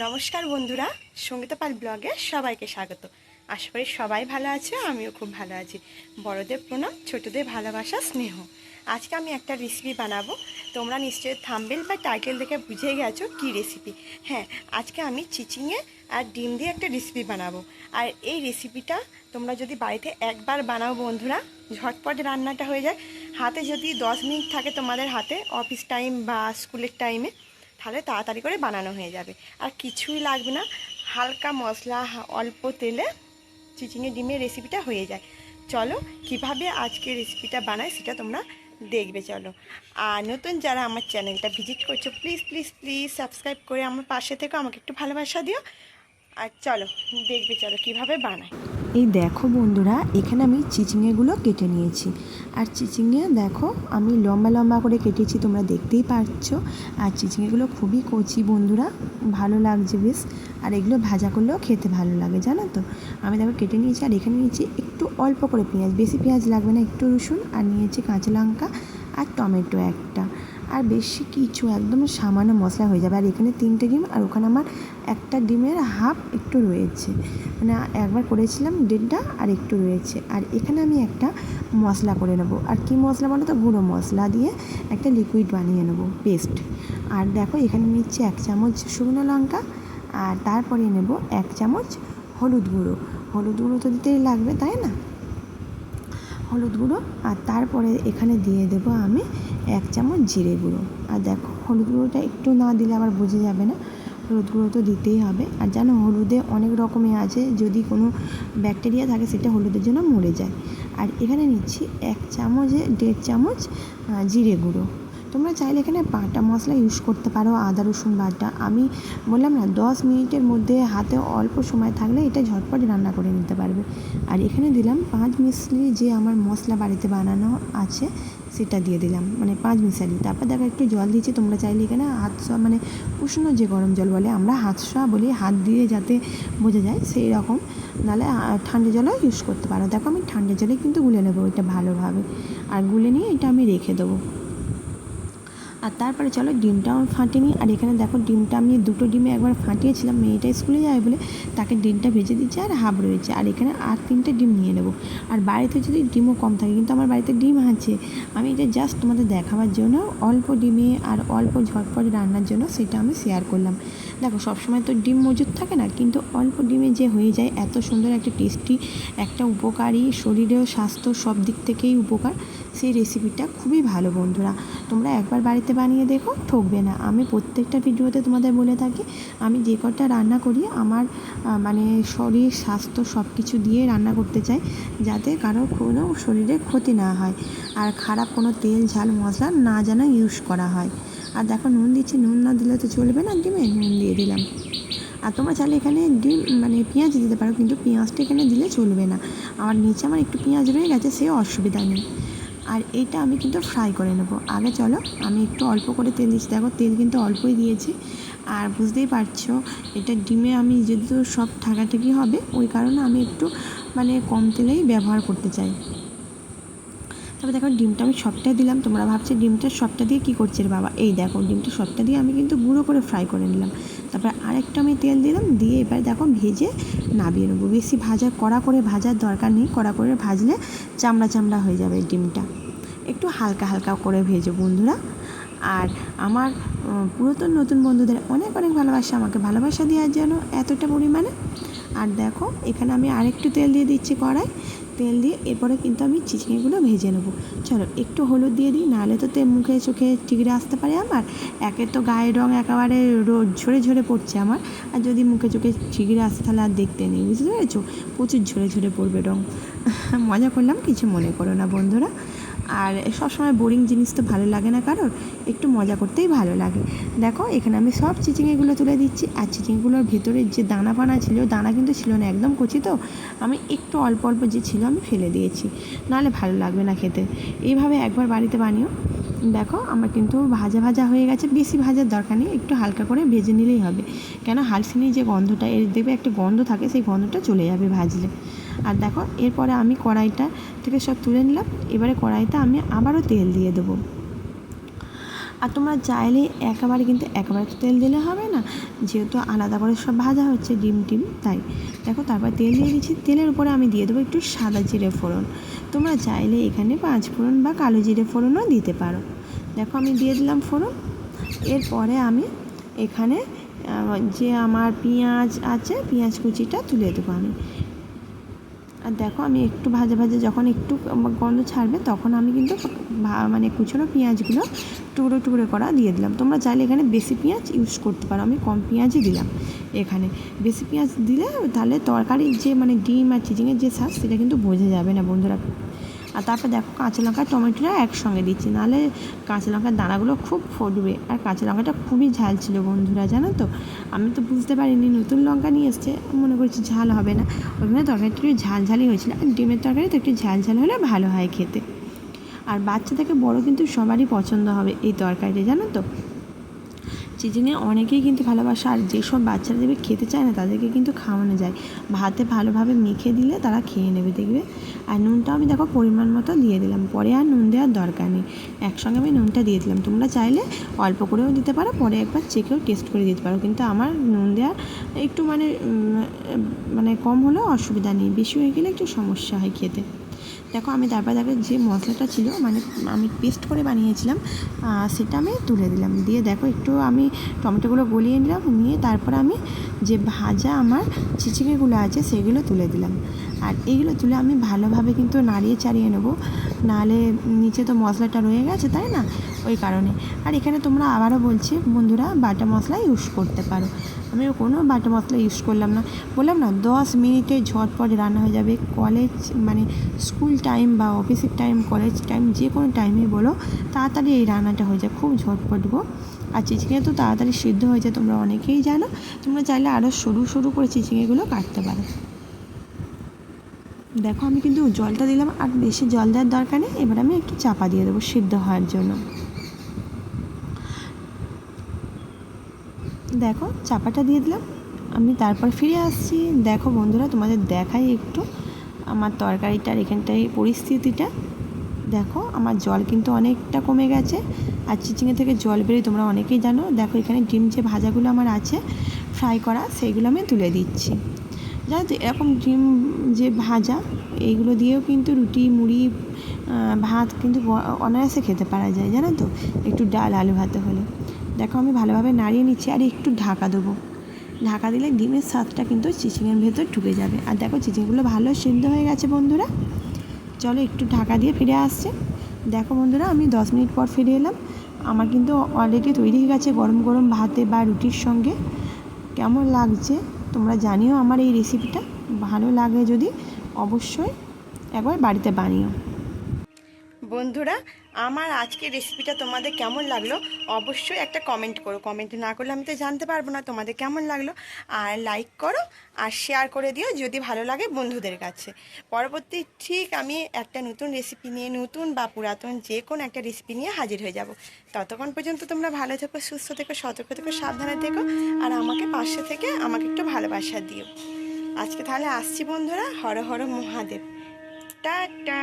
নমস্কার বন্ধুরা, সঙ্গীতা পাল ব্লগে সবাইকে স্বাগত। আশা করি সবাই ভালো আছে, আমিও খুব ভালো আছি। বড়দের প্রণাম, ছোটদের ভালোবাসা, স্নেহ। আজকে আমি একটা রেসিপি বানাবো। তোমরা নিশ্চয়ই থাম্বেল বা টাইটেল দেখে বুঝে গেছো কি রেসিপি হ্যাঁ আজকে আমি চিচিংয়ে আর ডিম দিয়ে একটা রেসিপি বানাবো। আর এই রেসিপিটা তোমরা যদি বাড়িতে একবার বানাও বন্ধুরা, ঝটপট রান্নাটা হয়ে যায়। হাতে যদি দশ মিনিট থাকে তোমাদের হাতে অফিস টাইম বা স্কুলের টাইমে তাহলে তাড়াতাড়ি করে বানানো হয়ে যাবে। আর কিছুই লাগবে না। হালকা মশলা অল্প তেলে চিচিঙে ডিমের রেসিপিটা হয়ে যায়। চলো, কীভাবে আজকে রেসিপিটা বানায় সেটা তোমরা দেখবে, চলো। আর নতুন যারা আমার চ্যানেলটা ভিজিট করছ প্লিজ প্লিজ প্লিজ সাবস্ক্রাইব করে আমার পাশে থেকে আমাকে একটু ভালোবাসা দিও। আর চলো, দেখবে, চলো, কীভাবে বানায় এই দেখো বন্ধুরা, এখানে আমি চিচিঙেগুলো কেটে নিয়েছি। আর চিচিঙে দেখো, আমি লম্বা লম্বা করে কেটেছি, তোমরা দেখতেই পাচ্ছ আর চিচিঙেগুলো খুবই কচি বন্ধুরা, ভালো লাগছে বেশ। আর এগুলো ভাজা করলেও খেতে ভালো লাগে, জানো তো? আমি দেখো কেটে নিয়েছি, আর এখানে নিয়েছি একটু অল্প করে পেঁয়াজ। বেশি পেঁয়াজ লাগবে না, একটু রসুন, আর নিয়েছি কাঁচা লঙ্কা আর টমেটো একটা। আর বেশি কিছু, একদম সামান্য মশলা হয়ে যাবে। আর এখানে তিনটে ডিম, আর ওখানে আমার একটা ডিমের হাফ একটু রয়েছে। মানে একবার করেছিলাম দেড়টা আর একটু রয়েছে। আর এখানে আমি একটা মশলা করে নেব। আর কি মশলা বলো তো? গুঁড়ো মশলা দিয়ে একটা লিকুইড বানিয়ে নেব পেস্ট আর দেখো এখানে নিচ্ছে এক চামচ শুকনো লঙ্কা আর তারপরে নেব এক চামচ হলুদ গুঁড়ো। হলুদ গুঁড়ো তো দিতেই লাগবে, তাই না? হলুদ গুঁড়ো। আর তারপরে এখানে দিয়ে দেবো আমি এক চামচ জিরে গুঁড়ো। আর দেখো হলুদ গুঁড়োটা একটু না দিলে আবার বোঝা যাবে না। গুঁড়ো তো দিতেই হবে। আর জানো, হলুদে অনেক রকমের আছে, যদি কোনো ব্যাকটেরিয়া থাকে, সেটা হলুদের জন্য মরে যায়। আর এখানে নিচ্ছি এক চামচে, দেড় চামচ জিরে গুঁড়ো। তোমরা চাইলে এখানে বাটা মশলা ইউজ করতে পারো, আদা, রসুন বাটা। আমি বললাম না, দশ মিনিটের মধ্যে হাতে অল্প সময় থাকলে এটা ঝটপট রান্না করে নিতে পারবে। আর এখানে দিলাম পাঁচ মিশলি যে আমার মশলা বাড়িতে বানানো আছে সেটা দিয়ে দিলাম। মানে পাঁচ মিশালি তারপর দেখো একটু জল দিয়েছি তোমরা চাইলে এখানে হাত সোয়া মানে উষ্ণ যে গরম জল বলে, আমরা হাত সোয়া বলি, হাত দিয়ে যাতে বোঝা যায় সেই রকম নাহলে ঠান্ডা জলও ইউজ করতে পারো। দেখো আমি ঠান্ডা জলে কিন্তু গুলে নেব, এটা ভালোভাবে। আর গুলে নিয়ে এটা আমি রেখে দেবো। আর তারপরে চলো ডিমটাও ফাটিনি আর এখানে দেখো ডিমটা আমি দুটো ডিমে একবার ফাটিয়েছিলাম, মেয়েটা স্কুলে যায় বলে তাকে ডিমটা ভেজে দিচ্ছে আর হাফ রয়েছে। আর এখানে আর তিনটে ডিম নিয়ে নেব। আর বাড়িতে যদি ডিমও কম থাকে, কিন্তু আমার বাড়িতে ডিম আছে, আমি এটা জাস্ট তোমাদের দেখাবার জন্য অল্প ডিমে আর অল্প ঝটপট রান্নার জন্য সেটা আমি শেয়ার করলাম। দেখো, সবসময় তো ডিম মজুদ থাকে না, কিন্তু অল্প ডিমে যে হয়ে যায়, এত সুন্দর একটা টেস্টি একটা উপকারী, শরীরেও স্বাস্থ্য সব দিক থেকেই উপকার। সেই রেসিপিটা খুবই ভালো, বন্ধুরা। তোমরা একবার বাড়িতে বানিয়ে দেখো, ঠকবে না। আমি প্রত্যেকটা ভিডিওতে তোমাদের বলে থাকি, আমি যে কটা রান্না করি, আমার মানে শরীর, স্বাস্থ্য সব কিছু দিয়ে রান্না করতে চাই, যাতে কারোর কোনো শরীরে ক্ষতি না হয় আর খারাপ কোনো তেল, ঝাল, মশলা না যেন ইউজ করা হয়। আর দেখো, নুন দিচ্ছি, নুন না দিলে তো চলবে না ডিমে, নুন দিয়ে দিলাম। আর তোমরা চাইলে এখানে ডিম মানে পেঁয়াজ দিতে পারো, কিন্তু পেঁয়াজটা এখানে দিলে চলবে না। আমার নিচে আমার একটু পেঁয়াজ রয়ে গেছে, সে অসুবিধা নেই। আর এটা আমি কিন্তু ফ্রাই করে নেব। আগে চলো, আমি একটু অল্প করে তেল দিচ্ছি। দেখো, তেল কিন্তু অল্পই দিয়েছি। আর বুঝতেই পারছ, এটা ডিমে আমি যেহেতু সব ঠাকাঠাকি হবে, ওই কারণে আমি একটু মানে কম তেলেই ব্যবহার করতে চাই। তবে দেখো, ডিমটা আমি সবটা দিলাম। তোমরা ভাবছ ডিমটা সবটা দিয়ে কী করছে বাবা? এই দেখো, ডিমটা সবটা দিয়ে আমি কিন্তু গুঁড়ো করে ফ্রাই করে নিলাম। তারপর আরেকটা আমি তেল দিলাম, দিয়ে এবার দেখো ভেজে নাবিয়ে নেব। বেশি ভাজা, কড়া করে ভাজার দরকার নেই। কড়া করে ভাজলে চামড়া চামড়া হয়ে যাবে ডিমটা। একটু হালকা হালকা করে ভেজো বন্ধুরা। আর আমার পুরাতন নতুন বন্ধুদের অনেক অনেক ভালোবাসা। আমাকে ভালোবাসা দেওয়ার জন্য এতটা পরিমাণে। আর দেখো, এখানে আমি আরেকটু তেল দিয়ে দিচ্ছি কড়াই। তেল দিয়ে এরপরে কিন্তু আমি চিচিঙেগুলো ভেজে নেব। চলো, একটু হলুদ দিয়ে দিই, নাহলে তো মুখে চোখে ঠিকরে আসতে পারে আমার। একের তো গায়ের রং একেবারে রোদ ঝরে ঝরে পড়ছে আমার। আর যদি মুখে চোখে ঠিকরে আসে তাহলে আর দেখতে নেই, বুঝতে পেরেছ? প্রচুর ঝরে ঝরে পড়বে রং। মজা করলাম, কিছু মনে করো না বন্ধুরা। আর সবসময় বোরিং জিনিস তো ভালো লাগে না কারোর, একটু মজা করতেই ভালো লাগে। দেখো, এখানে আমি সব চিচিঙেগুলো তুলে দিচ্ছি, আর চিচিংগুলোর ভেতরে যে দানা পানা ছিল, দানা কিন্তু ছিল না, একদম কচি তো, আমি একটু অল্প অল্প যে ছিল আমি ফেলে দিয়েছি, নাহলে ভালো লাগবে না খেতে। এইভাবে একবার বাড়িতে বানিও। দেখো, আমার কিন্তু ভাজা ভাজা হয়ে গেছে, বেশি ভাজার দরকার নেই, একটু হালকা করে ভেজে নিলেই হবে। কেন হালসিনির যে গন্ধটা, এর দেখবে একটা গন্ধ থাকে, সেই গন্ধটা চলে যাবে ভাজলে। আর দেখো, এরপরে আমি কড়াইটা থেকে সব তুলে নিলাম। এবারে কড়াইতে আমি আবারও তেল দিয়ে দেবো। আর তোমরা চাইলে একেবারে কিন্তু একেবারে তো তেল দিলে হবে না, যেহেতু আলাদা করে সব ভাজা হচ্ছে ডিম টিম, তাই। দেখো, তারপর তেল দিয়ে দিচ্ছি। তেলের উপরে আমি দিয়ে দেবো একটু সাদা জিরে ফোড়ন। তোমরা চাইলে এখানে পাঁচ ফোড়ন বা কালো জিরে ফোড়নও দিতে পারো। দেখো, আমি দিয়ে দিলাম ফোড়ন। এরপরে আমি এখানে যে আমার পেঁয়াজ আছে, পেঁয়াজ কুচিটা তুলে দেবো আমি। আর দেখো আমি একটু ভাজা ভাজে যখন একটু গন্ধ ছাড়বে, তখন আমি কিন্তু মানে কুচোনো পেঁয়াজগুলো টুকরো টুকরো করা দিয়ে দিলাম। তোমরা চাইলে এখানে বেশি পেঁয়াজ ইউজ করতে পারো। আমি কম পেঁয়াজই দিলাম এখানে। বেশি পেঁয়াজ দিলে তাহলে তরকারির যে মানে ডিম আর চিচিংয়ের যে স্বাদ, সেটা কিন্তু বোঝা যাবে না বন্ধুরা। আর তারপর দেখো কাঁচা লঙ্কা, টমেটোটা একসঙ্গে দিচ্ছি। নাহলে কাঁচা লঙ্কার দানাগুলো খুব ফুটবে। আর কাঁচা লঙ্কাটা খুবই ঝাল ছিল বন্ধুরা, জানো তো? আমি তো বুঝতে পারিনি, নতুন লঙ্কা নিয়ে এসছে। মনে করছি ঝাল হবে না। ওখানে তরকারিটা একটু ঝাল ঝালই হয়েছিল। আর ডিমের তরকারি তো একটু ঝাল ঝাল হলে ভালো হয় খেতে। আর বাচ্চা থেকে বড় কিন্তু সবারই পছন্দ হবে এই তরকারিটা, জানো তো? চিচিংয়ে অনেকেই কিন্তু ভালোবাসে। আর যেসব বাচ্চারা দেবে খেতে চায় না, তাদেরকে কিন্তু খাওয়ানো যায়। ভাতে ভালোভাবে মেখে দিলে তারা খেয়ে নেবে, দেখবে? আর নুনটা আমি দেখো পরিমাণ মতো দিয়ে দিলাম। পরে আর নুন দেওয়ার দরকার নেই। একসঙ্গে আমি নুনটা দিয়ে দিলাম। তোমরা চাইলে অল্প করেও দিতে পারো, পরে একবার চেকেও টেস্ট করে দিতে পারো। কিন্তু আমার নুন দেওয়ার একটু মানে মানে কম হলেও অসুবিধা নেই। বেশি হয়ে গেলে একটু সমস্যা হয় খেতে। দেখো, আমি তারপর দেখো যে মশলাটা ছিল মানে আমি পেস্ট করে বানিয়েছিলাম সেটা আমি তুলে দিলাম। দিয়ে দেখো, একটু আমি টমেটোগুলো গলিয়ে নিলাম, নিয়ে তারপর আমি যে ভাজা আমার চিচিঙেগুলো আছে, সেগুলো তুলে দিলাম। আর এইগুলো তুলে আমি ভালোভাবে কিন্তু নাড়িয়ে চাড়িয়ে নেব। নাহলে নিচে তো মশলাটা রয়ে গেছে, তাই না? ওই কারণে। আর এখানে তোমরা আবারও বলছি, বন্ধুরা, বাটা মশলা ইউজ করতে পারো। আমি কোনো বাটা মশলা ইউজ করলাম না। বললাম না, দশ মিনিটে ঝটপট রান্না হয়ে যাবে। কলেজ মানে স্কুল টাইম বা অফিসের টাইম কলেজ টাইম যে কোনো টাইমে বলো, তাড়াতাড়ি এই রান্নাটা হয়ে যায়। খুব ঝটপট গো। আর চিচিঙে তো তাড়াতাড়ি সিদ্ধ হয়ে যায়, তোমরা অনেকেই জানো। তোমরা চাইলে আরও সরু সরু করে চিচিঙেগুলো কাটতে পারো। দেখো, আমি কিন্তু জলটা দিলাম, আর বেশি জল দেওয়ার দরকার নেই। এবার আমি একটু চাপা দিয়ে দেবো সিদ্ধ হওয়ার জন্য। দেখো, চাপাটা দিয়ে দিলাম। আমি তারপর ফিরে আসছি। দেখো বন্ধুরা, তোমাদের দেখাই একটু আমার তরকারিটার এখানটায় পরিস্থিতিটা। দেখো, আমার জল কিন্তু অনেকটা কমে গেছে। আর চিচিঙে থেকে জল বেরিয়ে তোমরা অনেকেই জানো, দেখো এখানে ডিম যে ভাজাগুলো আমার আছে, ফ্রাই করা, সেইগুলো আমি তুলে দিচ্ছি। জানো তো এরকম ডিম যে ভাজা, এইগুলো দিয়েও কিন্তু রুটি, মুড়ি ভাত কিন্তু অনায়াসে খেতে পারা যায়, জানো তো? একটু ডাল, আলু ভাতে হলে। দেখো আমি ভালোভাবে নাড়িয়ে নিচ্ছি আর একটু ঢাকা দেবো। ঢাকা দিলে ডিমের স্বাদটা কিন্তু চিচিংয়ের ভেতর ঢুকে যাবে। আর দেখো চিচিংগুলো ভালো সিদ্ধ হয়ে গেছে বন্ধুরা। চলো একটু ঢাকা দিয়ে ফিরে আসছে। দেখো বন্ধুরা, আমি দশ মিনিট পর ফিরে এলাম। আমার কিন্তু অলরেডি তৈরি হয়ে গেছে গরম গরম ভাতে বা রুটির সঙ্গে। কেমন লাগছে তোমরা জানিও আমার এই রেসিপিটা ভালো লাগে যদি অবশ্যই একবার বাড়িতে বানিও। বন্ধুরা, আমার আজকের রেসিপিটা তোমাদের কেমন লাগল অবশ্যই একটা কমেন্ট করো। কমেন্ট না করলে আমি তো জানতে পারব না তোমাদের কেমন লাগল। আর লাইক করো আর শেয়ার করে দিও যদি ভালো লাগে বন্ধুদের কাছে। পরবর্তী ঠিক আমি একটা নতুন রেসিপি নিয়ে, নতুন বা পুরাতন যে কোনো একটা রেসিপি নিয়ে হাজির হয়ে যাব। ততক্ষণ পর্যন্ত তোমরা ভালো থেকো, সুস্থ থেকো, সতর্ক থেকো, সাবধানে থেকো আর আমাকে পাশে থেকে আমাকে একটু ভালোবাসা দিও। আজকে তাহলে আসছি বন্ধুরা, হর হর মহাদেব। টাটা!